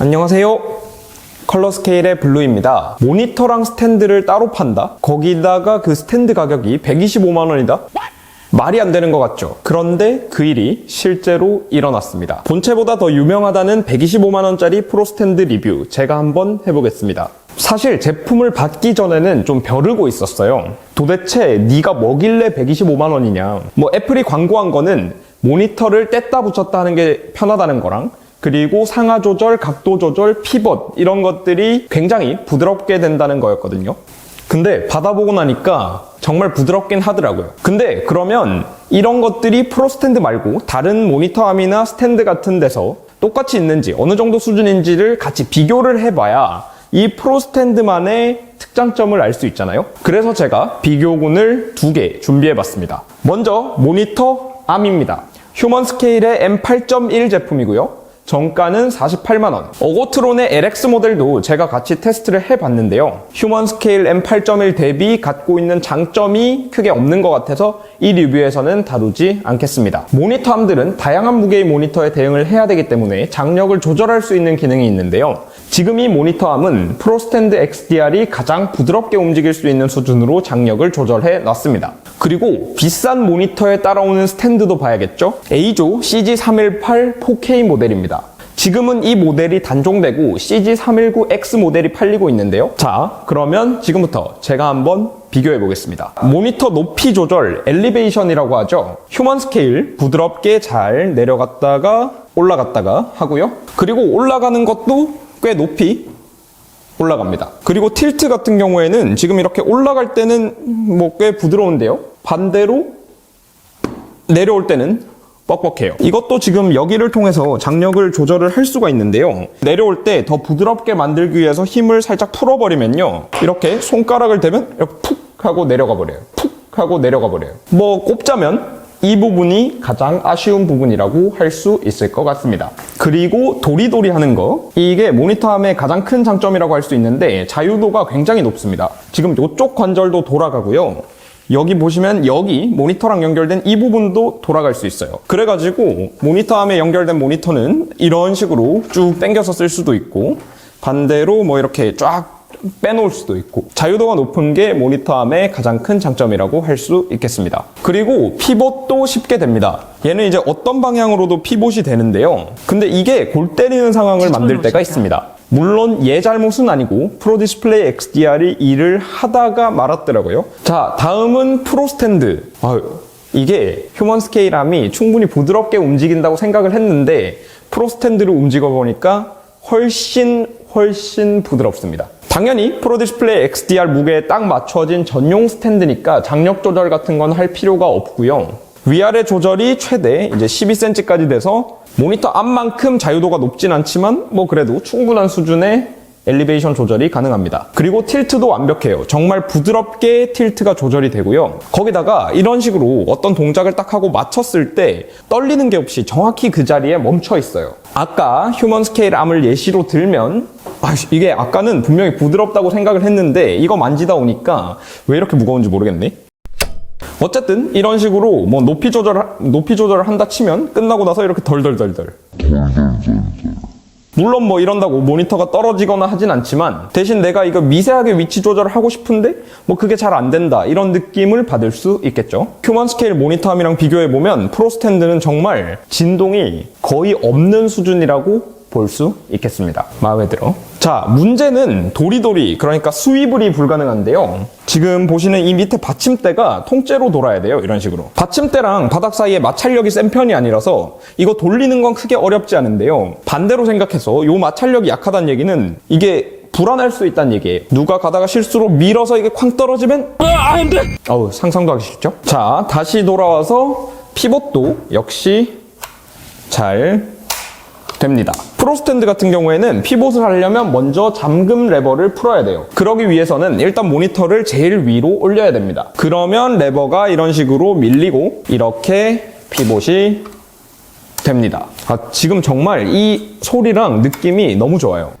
안녕하세요. 컬러 스케일의 블루입니다. 모니터랑 스탠드를 따로 판다? 거기다가 그 스탠드 가격이 125만원이다? 말이 안 되는 것 같죠? 그런데 그 일이 실제로 일어났습니다. 본체보다 더 유명하다는 125만원짜리 프로 스탠드 리뷰 제가 한번 해보겠습니다. 사실 제품을 받기 전에는 좀 벼르고 있었어요. 도대체 네가 뭐길래 125만 원이냐. 뭐 애플이 광고한 거는 모니터를 뗐다 붙였다 하는 게 편하다는 거랑 그리고 상하 조절, 각도 조절, 피벗 이런 것들이 굉장히 부드럽게 된다는 거였거든요. 근데 받아보고 나니까 정말 부드럽긴 하더라고요. 근데 그러면 이런 것들이 프로 스탠드 말고 다른 모니터암이나 스탠드 같은 데서 똑같이 있는지 어느 정도 수준인지를 같이 비교를 해봐야 이 프로 스탠드만의 특장점을 알 수 있잖아요. 그래서 제가 비교군을 두 개 준비해봤습니다. 먼저 모니터 암입니다. 휴먼 스케일의 M8.1 제품이고요. 정가는 48만 원. 어고트론의 LX 모델도 제가 같이 테스트를 해봤는데요. 휴먼 스케일 M8.1 대비 갖고 있는 장점이 크게 없는 것 같아서 이 리뷰에서는 다루지 않겠습니다. 모니터 함들은 다양한 무게의 모니터에 대응을 해야 되기 때문에 장력을 조절할 수 있는 기능이 있는데요. 지금 이 모니터함은 프로스탠드 XDR이 가장 부드럽게 움직일 수 있는 수준으로 장력을 조절해 놨습니다. 그리고 비싼 모니터에 따라오는 스탠드도 봐야겠죠? A조 CG318 4K 모델입니다. 지금은 이 모델이 단종되고 CG319X 모델이 팔리고 있는데요. 자, 그러면 지금부터 제가 한번 비교해 보겠습니다. 모니터 높이 조절, 엘리베이션이라고 하죠. 휴먼 스케일 부드럽게 잘 내려갔다가 올라갔다가 하고요. 그리고 올라가는 것도 꽤 높이 올라갑니다. 그리고 틸트 같은 경우에는 지금 이렇게 올라갈 때는 뭐 꽤 부드러운데요. 반대로 내려올 때는 뻑뻑해요. 이것도 지금 여기를 통해서 장력을 조절을 할 수가 있는데요. 내려올 때 더 부드럽게 만들기 위해서 힘을 살짝 풀어버리면요. 이렇게 손가락을 대면 이렇게 푹 하고 내려가 버려요. 푹 하고 내려가 버려요. 뭐 꼽자면 이 부분이 가장 아쉬운 부분이라고 할 수 있을 것 같습니다. 그리고 도리도리 하는 거. 이게 모니터함의 가장 큰 장점이라고 할 수 있는데 자유도가 굉장히 높습니다. 지금 이쪽 관절도 돌아가고요. 여기 보시면 여기 모니터랑 연결된 이 부분도 돌아갈 수 있어요. 그래가지고 모니터함에 연결된 모니터는 이런 식으로 쭉 당겨서 쓸 수도 있고 반대로 뭐 이렇게 쫙 빼놓을 수도 있고 자유도가 높은 게 모니터함의 가장 큰 장점이라고 할 수 있겠습니다. 그리고 피벗도 쉽게 됩니다. 얘는 이제 어떤 방향으로도 피벗이 되는데요. 근데 이게 골 때리는 상황을 만들 때가 있습니다. 물론 얘 잘못은 아니고 프로 디스플레이 XDR이 일을 하다가 말았더라고요. 자, 다음은 프로 스탠드. 아유, 이게 휴먼 스케일함이 충분히 부드럽게 움직인다고 생각을 했는데 프로 스탠드로 움직여 보니까 훨씬 훨씬 부드럽습니다. 당연히 프로 디스플레이 XDR 무게에 딱 맞춰진 전용 스탠드니까 장력 조절 같은 건 할 필요가 없고요. 위아래 조절이 최대 이제 12cm까지 돼서 모니터 앞만큼 자유도가 높진 않지만 뭐 그래도 충분한 수준의 엘리베이션 조절이 가능합니다. 그리고 틸트도 완벽해요. 정말 부드럽게 틸트가 조절이 되고요. 거기다가 이런 식으로 어떤 동작을 딱 하고 맞췄을 때 떨리는 게 없이 정확히 그 자리에 멈춰 있어요. 아까 휴먼 스케일 암을 예시로 들면 아, 이게 아까는 분명히 부드럽다고 생각을 했는데 이거 만지다 오니까 왜 이렇게 무거운지 모르겠네. 어쨌든 이런 식으로 뭐 높이 조절 높이 조절을 한다 치면 끝나고 나서 이렇게 덜덜덜덜. 물론 뭐 이런다고 모니터가 떨어지거나 하진 않지만 대신 내가 이거 미세하게 위치 조절을 하고 싶은데 뭐 그게 잘 안 된다 이런 느낌을 받을 수 있겠죠. 휴먼 스케일 모니터함이랑 비교해 보면 프로 스탠드는 정말 진동이 거의 없는 수준이라고 볼 수 있겠습니다. 마음에 들어. 자, 문제는 도리도리, 그러니까 스위블이 불가능한데요. 지금 보시는 이 밑에 받침대가 통째로 돌아야 돼요. 이런 식으로. 받침대랑 바닥 사이에 마찰력이 센 편이 아니라서 이거 돌리는 건 크게 어렵지 않은데요. 반대로 생각해서 요 마찰력이 약하다는 얘기는 이게 불안할 수 있다는 얘기예요. 누가 가다가 실수로 밀어서 이게 쾅 떨어지면 안 돼! 어우, 상상도 하기 싫죠? 자, 다시 돌아와서 피벗도 역시 잘 됩니다. 프로스탠드 같은 경우에는 피봇을 하려면 먼저 잠금 레버를 풀어야 돼요. 그러기 위해서는 일단 모니터를 제일 위로 올려야 됩니다. 그러면 레버가 이런 식으로 밀리고 이렇게 피봇이 됩니다. 아, 지금 정말 이 소리랑 느낌이 너무 좋아요.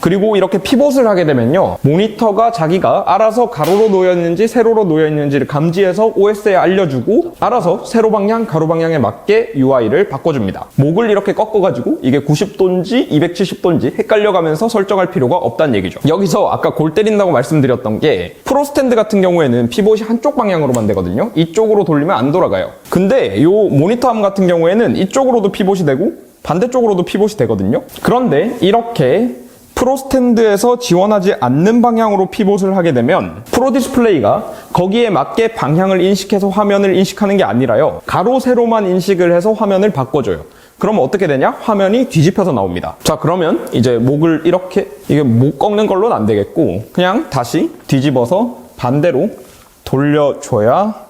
그리고 이렇게 피봇을 하게 되면요. 모니터가 자기가 알아서 가로로 놓여 있는지 세로로 놓여 있는지를 감지해서 OS에 알려주고 알아서 세로 방향, 가로 방향에 맞게 UI를 바꿔줍니다. 목을 이렇게 꺾어가지고 이게 90도인지 270도인지 헷갈려가면서 설정할 필요가 없다는 얘기죠. 여기서 아까 골 때린다고 말씀드렸던 게 프로 스탠드 같은 경우에는 피봇이 한쪽 방향으로만 되거든요. 이쪽으로 돌리면 안 돌아가요. 근데 요 모니터암 같은 경우에는 이쪽으로도 피봇이 되고 반대쪽으로도 피봇이 되거든요. 그런데 이렇게 프로 스탠드에서 지원하지 않는 방향으로 피봇을 하게 되면 프로 디스플레이가 거기에 맞게 방향을 인식해서 화면을 인식하는 게 아니라요. 가로 세로만 인식을 해서 화면을 바꿔줘요. 그러면 어떻게 되냐? 화면이 뒤집혀서 나옵니다. 자, 그러면 이제 목을 이렇게 이게 목 꺾는 걸로는 안 되겠고 그냥 다시 뒤집어서 반대로 돌려줘야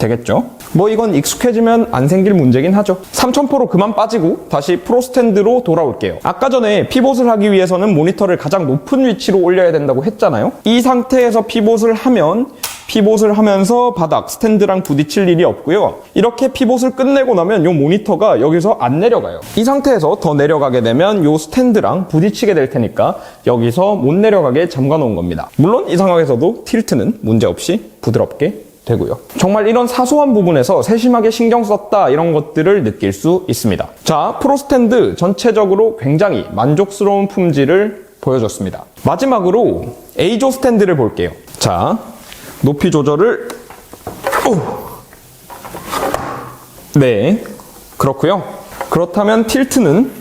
되겠죠. 뭐 이건 익숙해지면 안 생길 문제긴 하죠. 3000포로 그만 빠지고 다시 프로 스탠드로 돌아올게요. 아까 전에 피봇을 하기 위해서는 모니터를 가장 높은 위치로 올려야 된다고 했잖아요. 이 상태에서 피봇을 하면 피봇을 하면서 바닥 스탠드랑 부딪힐 일이 없고요. 이렇게 피봇을 끝내고 나면 이 모니터가 여기서 안 내려가요. 이 상태에서 더 내려가게 되면 이 스탠드랑 부딪히게 될 테니까 여기서 못 내려가게 잠가 놓은 겁니다. 물론 이 상황에서도 틸트는 문제없이 부드럽게 되고요. 정말 이런 사소한 부분에서 세심하게 신경 썼다 이런 것들을 느낄 수 있습니다. 자, 프로스탠드 전체적으로 굉장히 만족스러운 품질을 보여줬습니다. 마지막으로 A조 스탠드를 볼게요. 자, 높이 조절을 오! 네, 그렇고요. 그렇다면 틸트는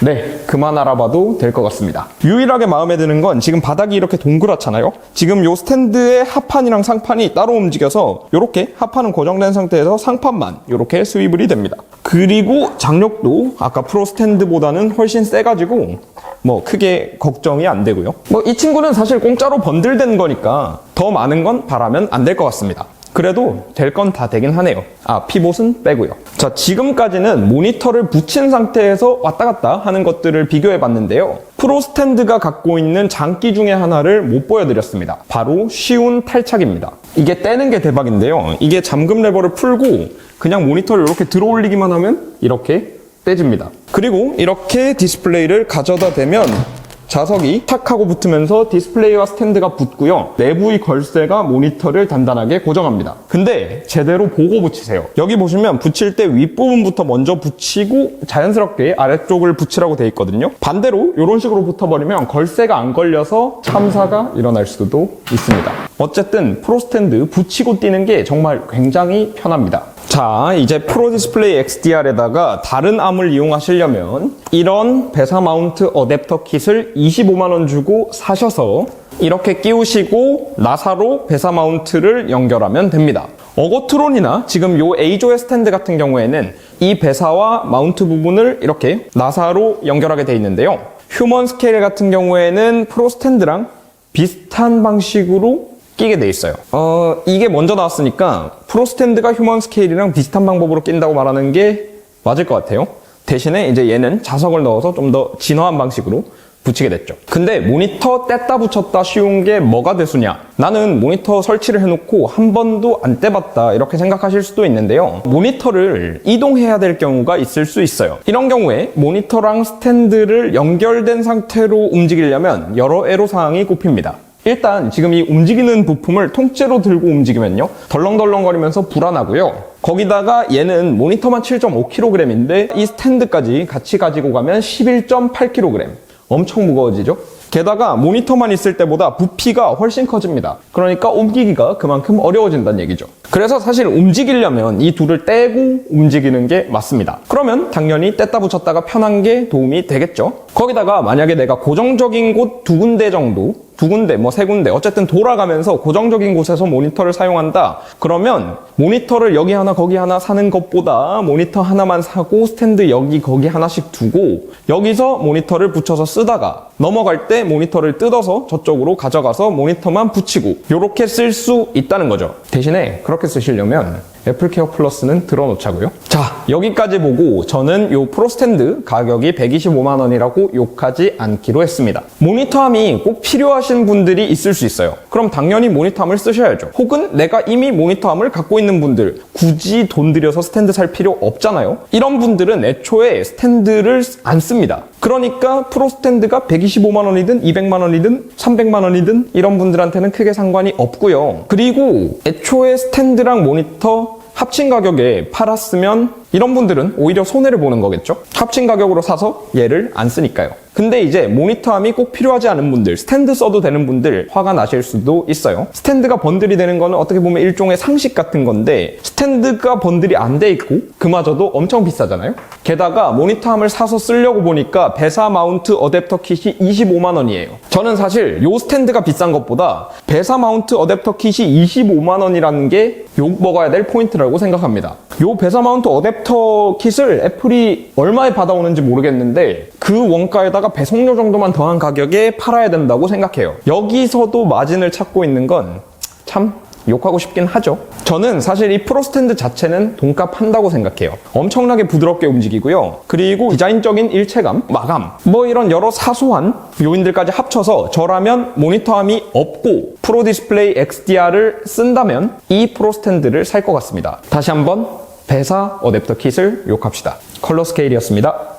네, 그만 알아봐도 될 것 같습니다. 유일하게 마음에 드는 건 지금 바닥이 이렇게 동그랗잖아요. 지금 요 스탠드의 하판이랑 상판이 따로 움직여서 이렇게 하판은 고정된 상태에서 상판만 이렇게 스위블이 됩니다. 그리고 장력도 아까 프로 스탠드보다는 훨씬 세가지고 뭐 크게 걱정이 안 되고요. 뭐 이 친구는 사실 공짜로 번들된 거니까 더 많은 건 바라면 안 될 것 같습니다. 그래도 될 건 다 되긴 하네요. 아, 피봇은 빼고요. 자, 지금까지는 모니터를 붙인 상태에서 왔다 갔다 하는 것들을 비교해 봤는데요. 프로 스탠드가 갖고 있는 장기 중에 하나를 못 보여드렸습니다. 바로 쉬운 탈착입니다. 이게 떼는 게 대박인데요. 이게 잠금 레버를 풀고 그냥 모니터를 이렇게 들어 올리기만 하면 이렇게 떼집니다. 그리고 이렇게 디스플레이를 가져다 대면 자석이 탁 하고 붙으면서 디스플레이와 스탠드가 붙고요. 내부의 걸쇠가 모니터를 단단하게 고정합니다. 근데 제대로 보고 붙이세요. 여기 보시면 붙일 때 윗부분부터 먼저 붙이고 자연스럽게 아래쪽을 붙이라고 돼 있거든요. 반대로 이런 식으로 붙어버리면 걸쇠가 안 걸려서 참사가 일어날 수도 있습니다. 어쨌든 프로 스탠드 붙이고 뛰는 게 정말 굉장히 편합니다. 자, 이제 프로 디스플레이 XDR에다가 다른 암을 이용하시려면 이런 배사 마운트 어댑터 킷을 25만원 주고 사셔서 이렇게 끼우시고 나사로 배사 마운트를 연결하면 됩니다. 어거트론이나 지금 요 A조의 스탠드 같은 경우에는 이 배사와 마운트 부분을 이렇게 나사로 연결하게 되어 있는데요. 휴먼 스케일 같은 경우에는 프로 스탠드랑 비슷한 방식으로 끼게 돼 있어요. 어, 이게 먼저 나왔으니까 프로 스탠드가 휴먼 스케일이랑 비슷한 방법으로 낀다고 말하는 게 맞을 것 같아요. 대신에 이제 얘는 자석을 넣어서 좀 더 진화한 방식으로 붙이게 됐죠. 근데 모니터 뗐다 붙였다 쉬운 게 뭐가 대수냐? 나는 모니터 설치를 해놓고 한 번도 안 떼봤다 이렇게 생각하실 수도 있는데요. 모니터를 이동해야 될 경우가 있을 수 있어요. 이런 경우에 모니터랑 스탠드를 연결된 상태로 움직이려면 여러 애로사항이 꼽힙니다. 일단 지금 이 움직이는 부품을 통째로 들고 움직이면요. 덜렁덜렁거리면서 불안하고요. 거기다가 얘는 모니터만 7.5kg인데 이 스탠드까지 같이 가지고 가면 11.8kg 엄청 무거워지죠? 게다가 모니터만 있을 때보다 부피가 훨씬 커집니다. 그러니까 옮기기가 그만큼 어려워진다는 얘기죠. 그래서 사실 움직이려면 이 둘을 떼고 움직이는 게 맞습니다. 그러면 당연히 뗐다 붙였다가 편한 게 도움이 되겠죠? 거기다가 만약에 내가 고정적인 곳 두 군데 정도 두 군데, 뭐 세 군데, 어쨌든 돌아가면서 고정적인 곳에서 모니터를 사용한다. 그러면 모니터를 여기 하나, 거기 하나 사는 것보다 모니터 하나만 사고 스탠드 여기, 거기 하나씩 두고 여기서 모니터를 붙여서 쓰다가 넘어갈 때 모니터를 뜯어서 저쪽으로 가져가서 모니터만 붙이고 이렇게 쓸 수 있다는 거죠. 대신에 그렇게 쓰시려면 애플케어 플러스는 들어놓자고요. 자, 여기까지 보고 저는 요 프로스탠드 가격이 125만 원이라고 욕하지 않기로 했습니다. 모니터함이 꼭 필요하신 분들이 있을 수 있어요. 그럼 당연히 모니터함을 쓰셔야죠. 혹은 내가 이미 모니터함을 갖고 있는 분들 굳이 돈 들여서 스탠드 살 필요 없잖아요. 이런 분들은 애초에 스탠드를 안 씁니다. 그러니까 프로 스탠드가 125만 원이든 200만 원이든 300만 원이든 이런 분들한테는 크게 상관이 없고요. 그리고 애초에 스탠드랑 모니터 합친 가격에 팔았으면 이런 분들은 오히려 손해를 보는 거겠죠? 합친 가격으로 사서 얘를 안 쓰니까요. 근데 이제 모니터함이 꼭 필요하지 않은 분들, 스탠드 써도 되는 분들 화가 나실 수도 있어요. 스탠드가 번들이 되는 거는 어떻게 보면 일종의 상식 같은 건데 스탠드가 번들이 안 돼 있고 그마저도 엄청 비싸잖아요. 게다가 모니터함을 사서 쓰려고 보니까 배사 마운트 어댑터 킷이 25만 원이에요. 저는 사실 요 스탠드가 비싼 것보다 배사 마운트 어댑터 킷이 25만 원이라는 게 욕 먹어야 될 포인트라고 생각합니다. 요 배사 마운트 어댑터 킷을 애플이 얼마에 받아오는지 모르겠는데 그 원가에다가 배송료 정도만 더한 가격에 팔아야 된다고 생각해요. 여기서도 마진을 찾고 있는 건 참 욕하고 싶긴 하죠. 저는 사실 이 프로 스탠드 자체는 돈값 한다고 생각해요. 엄청나게 부드럽게 움직이고요. 그리고 디자인적인 일체감, 마감, 뭐 이런 여러 사소한 요인들까지 합쳐서 저라면 모니터함이 없고 프로 디스플레이 XDR을 쓴다면 이 프로 스탠드를 살 것 같습니다. 다시 한번 배사 어댑터 킷을 욕합시다. 컬러 스케일이었습니다.